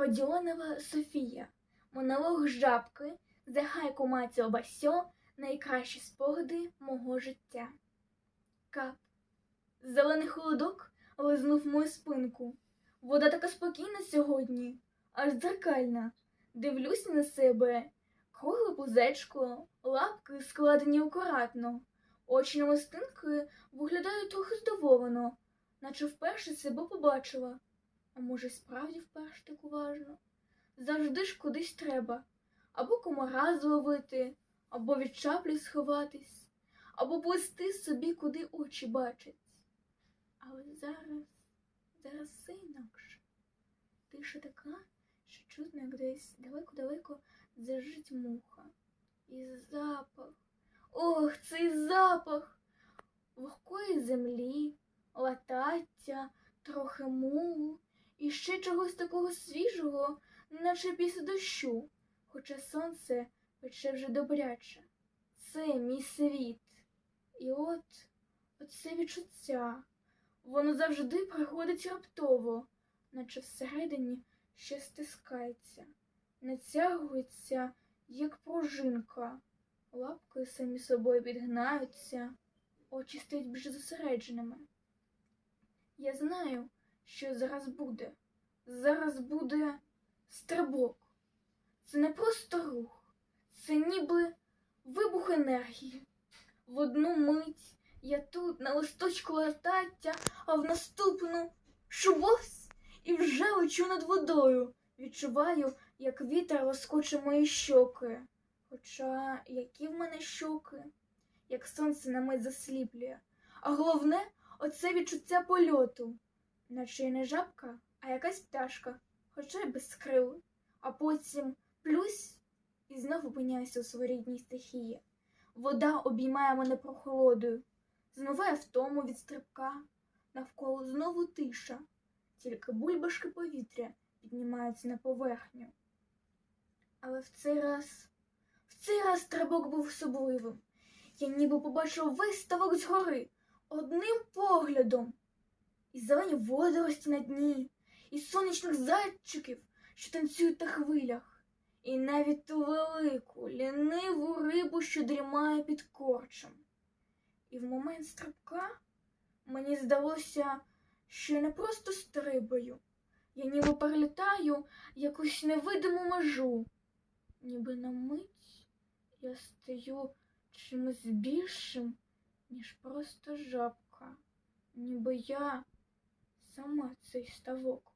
Родіонова Софія, монолог жабки, загайку маці Обасьо, найкращі спогади мого життя. Кап. Зелений холодок лизнув мою спинку. Вода така спокійна сьогодні, аж дзеркальна. Дивлюсь на себе. Кругле пузечко, лапки складені акуратно. Очі намистинки виглядають трохи здивовано, наче вперше себе побачила. А може, справді вперше так уважно? Завжди ж кудись треба. Або комара зловити, або від чаплі сховатись, або плести собі, куди очі бачать. Але зараз, зараз все інакше. Тиша така, що чутно, як десь далеко-далеко зажить муха. І запах. Ох, цей запах вогкої землі, латаття, трохи мулу і ще чогось такого свіжого, наче після дощу, хоча сонце пече вже добряче. Це мій світ. І от оце відчуття. Воно завжди приходить раптово, наче всередині щось стискається, натягується, як пружинка. Лапки самі собою підгинаються, очі стають більш зосередженими. Я знаю, що зараз буде. Зараз буде стрибок. Це не просто рух, це ніби вибух енергії. В одну мить я тут на листочку латаття, а в наступну шубовсь і вже лечу над водою. Відчуваю, як вітер розкоче мої щоки. Хоча які в мене щоки, як сонце на мить засліплює. А головне оце відчуття польоту, наче й не жабка, а якась пташка, хоча й без крил. А потім плюсь і знову опиняюся у своїй рідній стихії. Вода обіймає мене прохолодою, змиває втому від стрибка, навколо знову тиша, тільки бульбашки повітря піднімаються на поверхню. Але в цей раз. В цей раз стрибок був особливим. Я ніби побачив весь ставок згори одним поглядом. І зелені водорості на дні, і сонячних зайчиків, що танцюють на хвилях, і навіть ту велику, ліниву рибу, що дрімає під корчем. І в момент стрибка мені здалося, що я не просто стрибаю, я ніби перелітаю якусь невидиму межу, ніби на мить я стаю чимось більшим, ніж просто жабка, ніби я сама цей ставок.